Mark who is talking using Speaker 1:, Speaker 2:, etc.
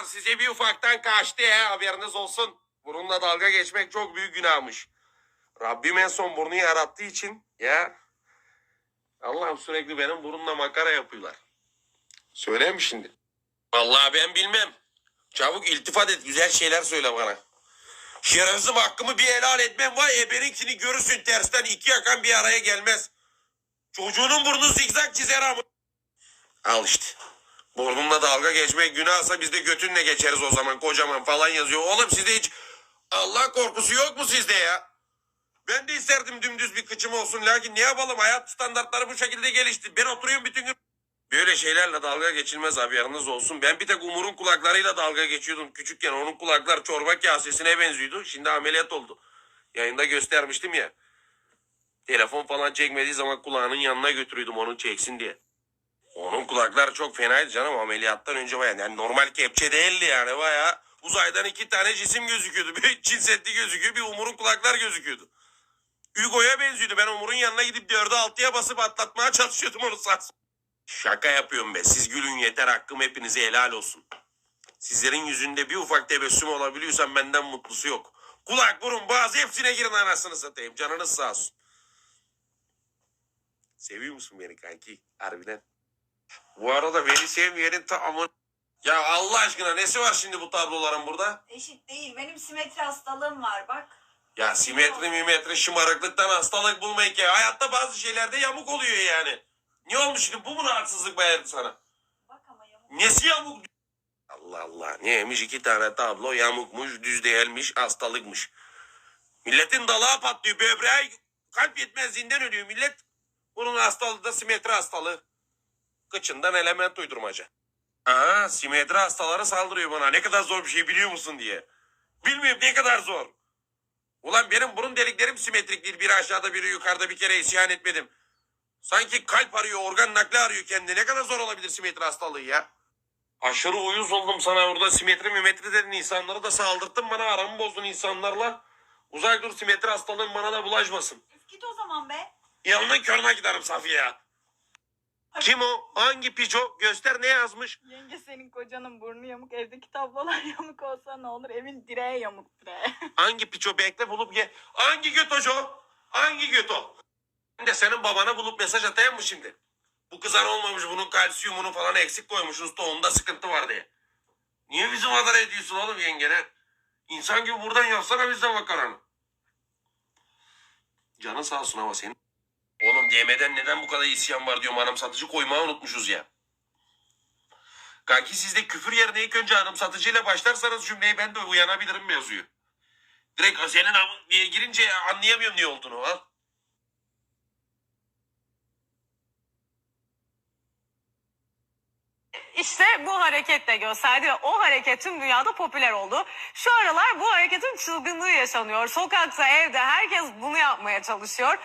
Speaker 1: Size bir ufaktan kaçtı ya haberiniz olsun. Burunla dalga geçmek çok büyük günahmış. Rabbim en son burnu yarattığı için ya Allah'ım sürekli benim burunla makara yapıyorlar. Söyleyeyim mi şimdi? Vallahi ben bilmem. Çabuk iltifat et güzel şeyler söyle bana. Şerefsizim hakkımı bir helal etmem var ebeninkini görürsün tersten iki yakan bir araya gelmez. Çocuğunun burnu zigzag çizer ama. Al işte. Burnumla dalga geçmek günahsa biz de götünle geçeriz o zaman kocaman falan yazıyor. Oğlum sizde hiç Allah korkusu yok mu sizde ya? Ben de isterdim dümdüz bir kıçım olsun. Lakin ne yapalım hayat standartları bu şekilde gelişti. Ben oturuyorum bütün gün. Böyle şeylerle dalga geçilmez haberiniz olsun. Ben bir tek Umur'un kulaklarıyla dalga geçiyordum. Küçükken onun kulaklar çorba kasesine benziyordu. Şimdi ameliyat oldu. Yayında göstermiştim ya. Telefon falan çekmediği zaman kulağının yanına götürüyordum onu çeksin diye. Onun kulaklar çok fenaydı canım ameliyattan önce bayağı. Yani normal kepçe değildi yani bayağı. Uzaydan iki tane cisim gözüküyordu. Bir Çin Seddi gözüküyor bir Umur'un kulaklar gözüküyordu. Hugo'ya benziyordu. Ben Umur'un yanına gidip dörde altıya basıp atlatmaya çalışıyordum onu sağ Şaka yapıyorum be. Siz gülün yeter hakkım hepinize helal olsun. Sizlerin yüzünde bir ufak tebessüm olabiliyorsan benden mutlusu yok. Kulak, burun, boğaz hepsine girin anasını satayım. Canınız sağ olsun. Seviyor musun beni kanki? Harbiden. Bu arada beni sevmeyenin tamamı... Ya Allah aşkına nesi var şimdi bu tabloların burada?
Speaker 2: Eşit değil. Benim simetri hastalığım var bak.
Speaker 1: Ya simetri mimetri şımarıklıktan hastalık bulmayın ki. Hayatta bazı şeylerde yamuk oluyor yani. Ne olmuş şimdi bu mu rahatsızlık bayardı sana?
Speaker 2: Bak ama yamuk.
Speaker 1: Nesi yamuk? Allah Allah neymiş iki tane tablo yamukmuş düz değilmiş hastalıkmış. Milletin dalağı patlıyor böbreği kalp yetmezliğinden ölüyor millet. Bunun hastalığı da simetri hastalığı. Kıçından element uydurmaca. Aa simetri hastaları saldırıyor bana ne kadar zor bir şey biliyor musun diye. Bilmiyorum ne kadar zor. Ulan benim burun deliklerim simetrik değil. Biri aşağıda biri yukarıda bir kere isyan etmedim. Sanki kalp arıyor, organ nakli arıyor kendi. Ne kadar zor olabilir simetri hastalığı ya? Aşırı uyuz oldum sana orada simetri mimetri dedin. insanları da saldırttın bana aramı bozdun insanlarla. Uzak dur simetri hastalığın bana da bulaşmasın.
Speaker 2: Git o zaman be.
Speaker 1: Yanına körüne giderim Safiye ya. Kim o? Hangi piço? Göster ne yazmış?
Speaker 3: Yenge senin kocanın burnu yamuk, evdeki tablolar yamuk olsa ne olur? Evin direği yamuk direği.
Speaker 1: Hangi piço bekle bulup ye. Hangi götoco? Hangi göto? Ben de senin babana bulup mesaj atayım mı şimdi? Bu kızar olmamış bunun kalsiyumunu falan eksik koymuşuz tohumda sıkıntı var diye. Niye bizim kadar ediyorsun oğlum yengene? İnsan gibi buradan yapsana bizden makaranı. Canın sağ olsun ama senin. Yemeden neden bu kadar isyan var diyorum hanım satıcı koymayı unutmuşuz ya. Kanki sizde küfür yerine ilk önce hanım satıcıyla başlarsanız cümleyi ben de uyanabilirim yazıyor. Direkt senin diye girince anlayamıyorum ne olduğunu ha.
Speaker 4: İşte bu hareket de gösterdi ve o hareket tüm dünyada popüler oldu. Şu aralar bu hareketin çılgınlığı yaşanıyor. Sokakta, evde herkes bunu yapmaya çalışıyor.